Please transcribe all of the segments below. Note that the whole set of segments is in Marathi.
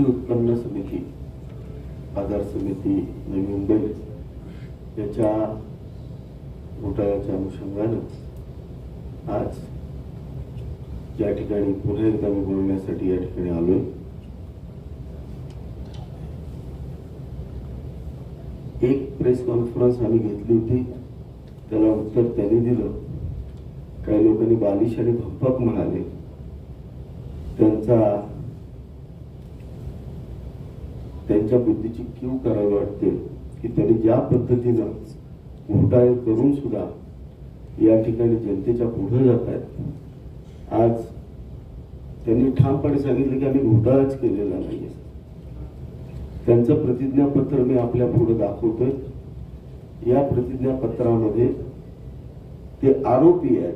कृषी उत्पन्न समिती बाजार समिती नवी मुंबई याच्या घोटाळ्याच्या अनुषंगानं आज या ठिकाणी पुन्हा एकदा मी बोलण्यासाठी या ठिकाणी आलोय. एक प्रेस कॉन्फरन्स आम्ही घेतली होती. त्याला उत्तर त्यांनी दिलं. काही लोकांनी बालिश आणि भंपक म्हणाले. त्यांचा त्यांच्या बुद्धीची कीव करावी वाटते की त्यांनी ज्या पद्धतीनं घोटाळे करून सुद्धा या ठिकाणी जनतेच्या पुढे जात आहेत. आज त्यांनी ठामपणे सांगितलं की आम्ही घोटाळाच केलेला नाहीये. त्यांचं प्रतिज्ञापत्र मी आपल्या पुढे दाखवतोय. या प्रतिज्ञापत्रामध्ये ते आरोपी आहेत.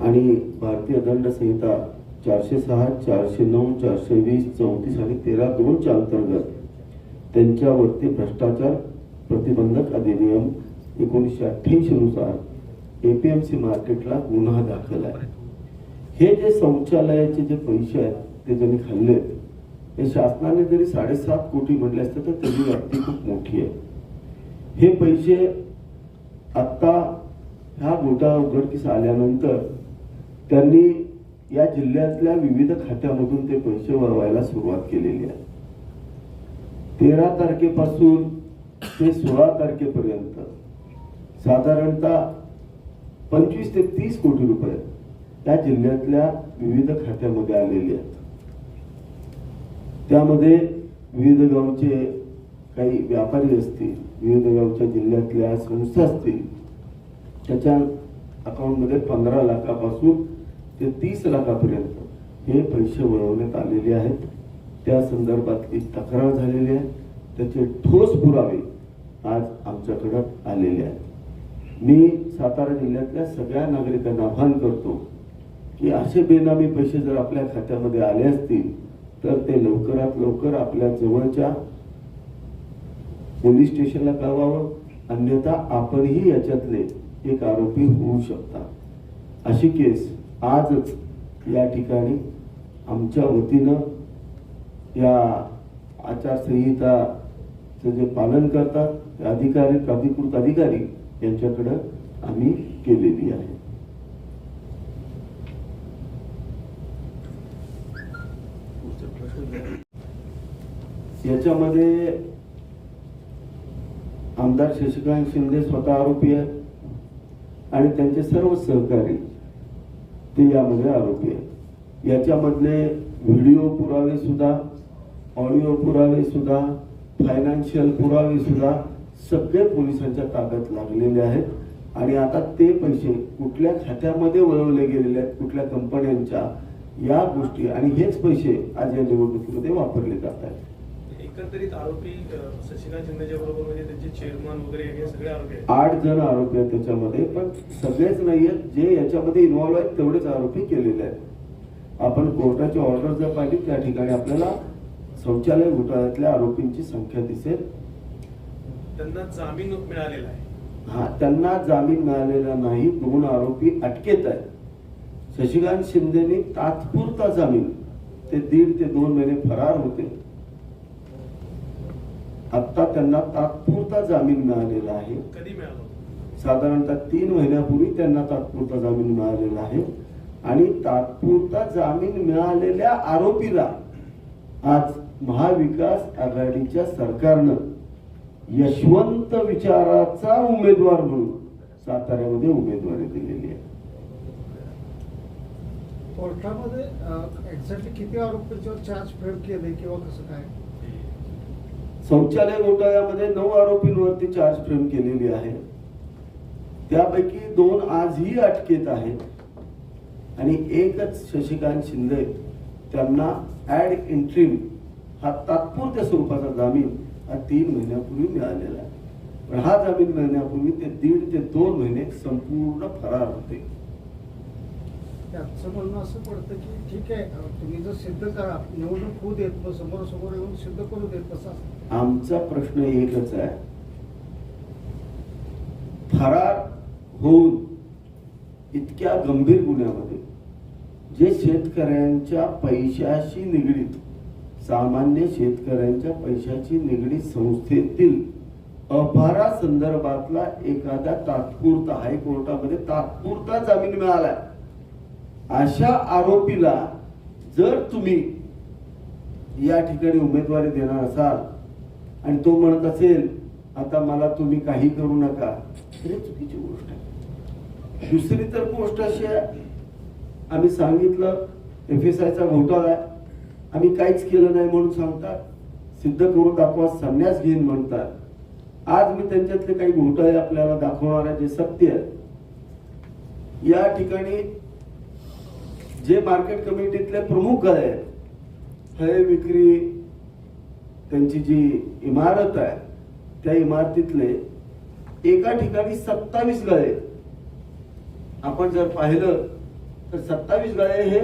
आणि भारतीय दंड संहिता चारशे सहा चारशे नऊ चारशे वीस चौतीस आणि तेरा दोनच्या अंतर्गत त्यांच्यावरती भ्रष्टाचार प्रतिबंधक अधिनियम एकोणीसशे अठ्ठ्याऐंशी नुसार एपीएमसी मार्केटला गुन्हा दाखल आहे. हे जे शौचालयाचे जे पैसे आहेत ते ज्यांनी खाल्ले हे शासनाने जरी साडेसात कोटी म्हटले असते तर त्याची व्याप्ती खूप मोठी आहे. हे पैसे आत्ता ह्या घोटाळा उघडकीस आल्यानंतर त्यांनी या जिल्ह्यातल्या विविध खात्यामधून ते पैसे वळवायला सुरुवात केलेली आहे. तेरा तारखेपासून ते सोळा तारखेपर्यंत साधारणतः पंचवीस ते तीस कोटी रुपये त्या जिल्ह्यातल्या विविध खात्यामध्ये आलेले आहेत. त्यामध्ये विविध गावचे काही व्यापारी असतील विविध गावच्या जिल्ह्यातल्या संस्था असतील त्याच्या अकाउंटमध्ये पंधरा लाखापासून ते तीस लाखापर्यंत हे पैसे वळवण्यात आलेले आहेत. त्या संदर्भातली तक्रार झालेली आहे. त्याचे ठोस पुरावे आज आमच्याकडे आलेले आहेत. मी सातारा जिल्ह्यातल्या सगळ्या नागरिकांना आव्हान करतो की असे बेनामी पैसे जर आपल्या खात्यामध्ये आले असतील तर ते लवकरात लवकर आपल्या जवळच्या पोलीस स्टेशनला कळवावं. अन्यथा आपणही याच्यातले एक आरोपी होऊ शकता. अशी केस आजच या ठिकाणी आमच्या वतीनं या आचारसंहिताचं जे पालन करतात ते अधिकारी प्राधिकृत अधिकारी यांच्याकडं आम्ही केलेली आहे. याच्यामध्ये आमदार शशिकांत शिंदे स्वतः आरोपी आहेत आणि त्यांचे सर्व सहकारी ते यामध्ये आरोपी आहेत. याच्यामधले व्हिडिओ पुरावे सुद्धा ऑडिओ पुरावे सुद्धा फायनान्शियल पुरावे सुद्धा सगळे पोलिसांच्या ताब्यात लागलेले आहेत. आणि आता ते पैसे कुठल्या खात्यामध्ये वळवले गेलेले आहेत कुठल्या कंपन्यांच्या या गोष्टी आणि हेच पैसे आज या निवडणुकीमध्ये वापरले जात आहेत. एकंदरीत आरोपी शशिकांत शिंदेच्या बरोबर म्हणजे त्यांचे चेअरमन वगैरे हे सगळे आरोपी आहेत. आठ जण आरोपी आहेत त्याच्यामध्ये पण सगळेच नाहीयेत जे याच्यामध्ये इन्व्हॉल्व्ह आहेत तेवढेच आरोपी केलेले आहेत. आपण कोर्टाची ऑर्डर जर पाहिली त्या ठिकाणी आपल्याला शौचालय घोटाळ्यातल्या आरोपींची संख्या दिसेल. त्यांना जामीन मिळालेला आहे. हा त्यांना जामीन मिळालेला नाही दोन आरोपी अटकेत आहेत. शशिकांत शिंदेनी तात्पुरता जामीन ते दीड ते दोन महिने फरार होते. आता त्यांना तात्पुरता जामीन मिळालेला आहे. कधी मिळालं? साधारणतः तीन महिन्यापूर्वी त्यांना तात्पुरता जामीन मिळालेला आहे. आणि तात्पुरता जामीन मिळालेल्या आरोपीला आज महाविकास आघाडीच्या सरकारनं यशवंत विचाराचा उमेदवार म्हणून साताऱ्यामध्ये उमेदवारी दिलेली आहे. कोर्टामध्ये एक्झॅक्टली किती आरोपींच्यावर चार्ज फ्रेम केले किंवा कसं काय? शौचालय घोटाळ्यामध्ये नऊ आरोपींवरती चार्ज फ्रेम केलेली आहे. त्यापैकी दोन आजही अटकेत आहेत. आणि एकच शशिकांत शिंदे त्यांना ऍड इंट्रीम हा तात्पुरत्या स्वरूपाचा जामीन हा तीन महिन्यापूर्वी मिळालेला आहे. पण हा जामीन मिळण्यापूर्वी ते दीड ते दोन महिने संपूर्ण फरार होते. त्याचं म्हणणं असं पडतं की ठीक आहे तुम्ही जर सिद्ध करा निवडणूक होऊ देत मग समोर समोर येऊन सिद्ध करू देत तसा आमचा प्रश्न एकच आहे. फरार होऊन इतक्या गंभीर गुन्ह्यामध्ये जे शेतकऱ्यांच्या पैशाशी निगडीत सामान्य शेतकऱ्यांच्या पैशाची निगडीत संस्थेतील अपहारा संदर्भातला एखादा तात्पुरता हायकोर्टामध्ये तात्पुरता जामीन मिळाला अशा आरोपीला जर तुम्ही या ठिकाणी उमेदवारी देणार असाल आणि तो म्हणत असेल आता मला तुम्ही काही करू नका हे चुकीची गोष्ट आहे. दुसरी तर गोष्ट अशी आहे आम्ही सांगितलं एफ एस आयचा घोटाळा आहे. आम्ही काहीच केलं नाही म्हणून सांगतात. सिद्ध करून दाखवा संन्यास घेईन म्हणतात. आज मी त्यांच्यातले काही घोटाळे आपल्याला दाखवणार आहे जे सत्य आहे. या ठिकाणी जे मार्केट कमिटीतले प्रमुख आहेत फळे विक्री त्यांची जी इमारत आहे त्या इमारतीतले एका ठिकाणी सत्तावीस गळे. आपण जर पाहिलं तर सत्तावीस गळे हे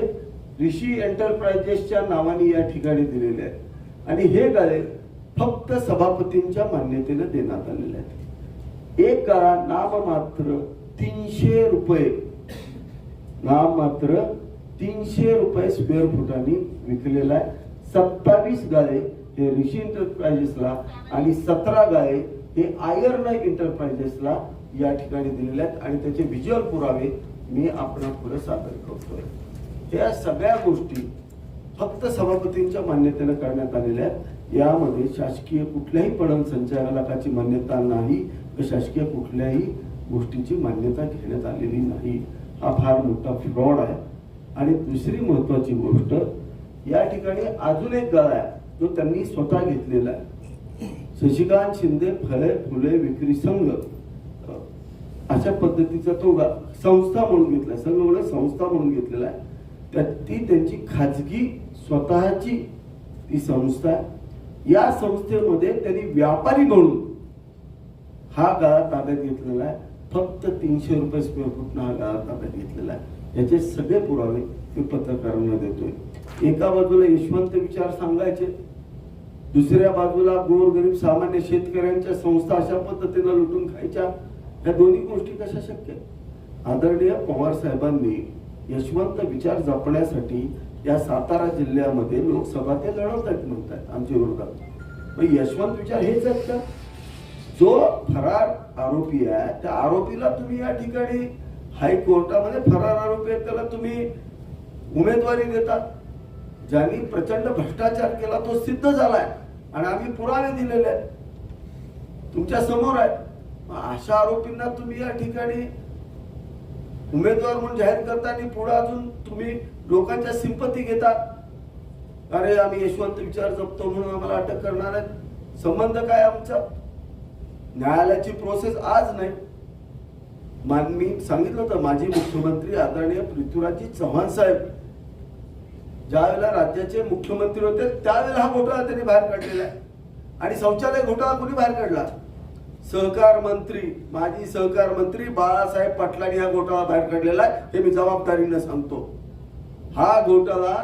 ऋषी एंटरप्राइजेसच्या नावाने या ठिकाणी दिलेले आहेत. आणि हे गळे फक्त सभापतींच्या मान्यतेने देण्यात आलेले आहेत. एक गळा नाममात्र तीनशे रुपये. नाममात्र तीनशे रुपये स्क्वेअर फुटाने विकलेला आहे. सत्तावीस गाळे हे ऋषी एंटरप्राइजेसला आणि सतरा गाळे हे आयर्न एंटरप्राइजेसला या ठिकाणी दिलेले आहेत. आणि त्याचे व्हिज्युअल पुरावे मी आपण पुढे सादर करतोय. या सगळ्या गोष्टी फक्त सभापतींच्या मान्यतेने करण्यात आलेल्या आहेत. यामध्ये शासकीय कुठल्याही पणन संचालकाची मान्यता नाही व शासकीय कुठल्याही गोष्टीची मान्यता घेण्यात आलेली नाही. हा फार मोठा फ्रॉड आहे. आणि दुसरी महत्वाची गोष्ट या ठिकाणी अजून एक गळा आहे जो त्यांनी स्वतः घेतलेला आहे. शशिकांत शिंदे फळे फुले विक्री संघ. अशा पद्धतीचा तो गा- संस्था म्हणून घेतलाय संघ म्हणून संस्था म्हणून घेतलेला आहे. त्या ती त्यांची खाजगी स्वतःची ती संस्था आहे. या संस्थेमध्ये त्यांनी व्यापारी म्हणून हा गाळा ताब्यात घेतलेला आहे. फक्त तीनशे रुपये स्क्वेअर फुटनं हा गाळा ताब्यात घेतलेला आहे. याचे सगळे पुरावे ते पत्रकारांना देतोय. एका बाजूला यशवंत विचार सांगायचे दुसऱ्या बाजूला गोरगरीब सामान्य शेतकऱ्यांच्या संस्था अशा पद्धतीनं लुटून खायच्या ह्या दोन्ही गोष्टी कशा शक्य? आहेत? आदरणीय पवार साहेबांनी यशवंत विचार जपण्यासाठी या सातारा जिल्ह्यामध्ये लोकसभा ते लढवत आहेत म्हणतात आमच्या विरोधात. मग यशवंत विचार हेच आहेत का? जो फरार आरोपी आहे त्या आरोपीला तुम्ही या ठिकाणी हायकोर्टामध्ये फरार आरोपी आहेत त्याला तुम्ही उमेदवारी देता. ज्यांनी प्रचंड भ्रष्टाचार केला तो सिद्ध झालाय. आणि आम्ही पुरावे दिलेले आहेत. तुमच्यासमोर आहे अशा आरोपींना तुम्ही या ठिकाणी उमेदवार म्हणून जाहीर करताना पुढे अजून तुम्ही लोकांच्या सिंपती घेतात अरे आम्ही यशवंत विचार जपतो म्हणून आम्हाला अटक करणार आहेत. संबंध काय आमचा? न्यायालयाची प्रोसेस आज नाही. मान मी सांगितलं होतं माजी मुख्यमंत्री आदरणीय पृथ्वीराजजी चव्हाण साहेब ज्या वेळेला राज्याचे मुख्यमंत्री होते त्यावेळेला हा घोटाळा त्यांनी बाहेर काढलेला आहे. आणि शौचालय घोटाळा कोणी बाहेर काढला? सहकार मंत्री माजी सहकार मंत्री बाळासाहेब पाटलांनी हा घोटाळा बाहेर काढलेला आहे हे मी जबाबदारीनं सांगतो. हा घोटाळा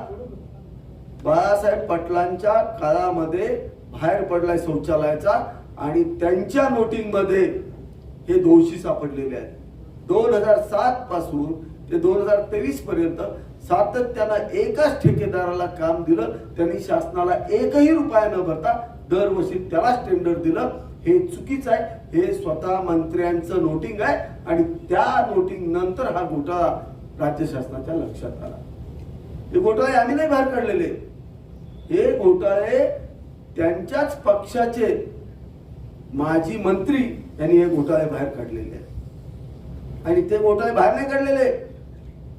बाळासाहेब पाटलांच्या काळामध्ये बाहेर पडलाय शौचालयाचा आणि त्यांच्या नोटिंगमध्ये हे दोषी सापडलेले आहेत. दोन हजार सात पासून ते दोन हजार तेवीस पर्यंत सातत्यानं एकाच ठेकेदाराला काम दिलं त्यांनी शासनाला एकही रुपया न भरता दरवर्षी त्यालाच टेंडर दिलं. हे चुकीचं आहे हे स्वतः मंत्र्यांचं नोटिंग आहे आणि त्या नोटिंग नंतर हा घोटाळा राज्य शासनाच्या लक्षात आला. हे घोटाळे आम्ही नाही बाहेर काढलेले. हे घोटाळे त्यांच्याच पक्षाचे माजी मंत्री यांनी हे घोटाळे बाहेर काढलेले आहेत. आणि ते घोटाळे बाहेर नाही काढलेले.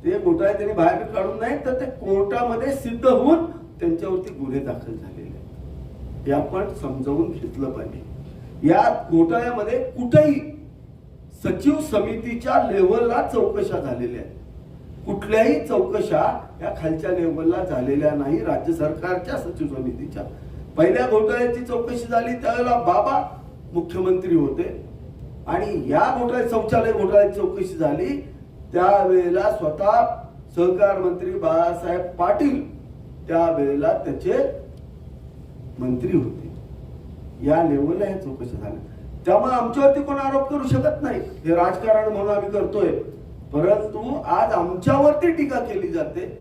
ते घोटाळे त्यांनी बाहेर काढून नाही तर ते कोर्टामध्ये सिद्ध होऊन त्यांच्यावरती गुन्हे दाखल झालेले. हे आपण समजावून घेतलं पाहिजे. या घोटाळ्यामध्ये कुठेही सचिव समितीच्या लेवलला चौकशा झालेल्या आहेत. कुठल्याही चौकशा या खालच्या लेवलला झालेल्या नाही राज्य सरकारच्या सचिव समितीच्या. पहिल्या घोटाळ्याची चौकशी झाली त्यावेळेला बाबा मुख्यमंत्री होते. आणि या घोटाळ्यात शौचालय घोटाळ्याची चौकशी झाली. त्यावेळेला स्वतः सहकार मंत्री बाळासाहेब पाटील त्यावेळेला त्याचे मंत्री होते. या लेवलला हे चौकशी झाल्या त्यामुळे आमच्यावरती कोण आरोप करू शकत नाही. हे राजकारण म्हणून आम्ही करतोय. परंतु आज आमच्यावरती टीका केली जाते.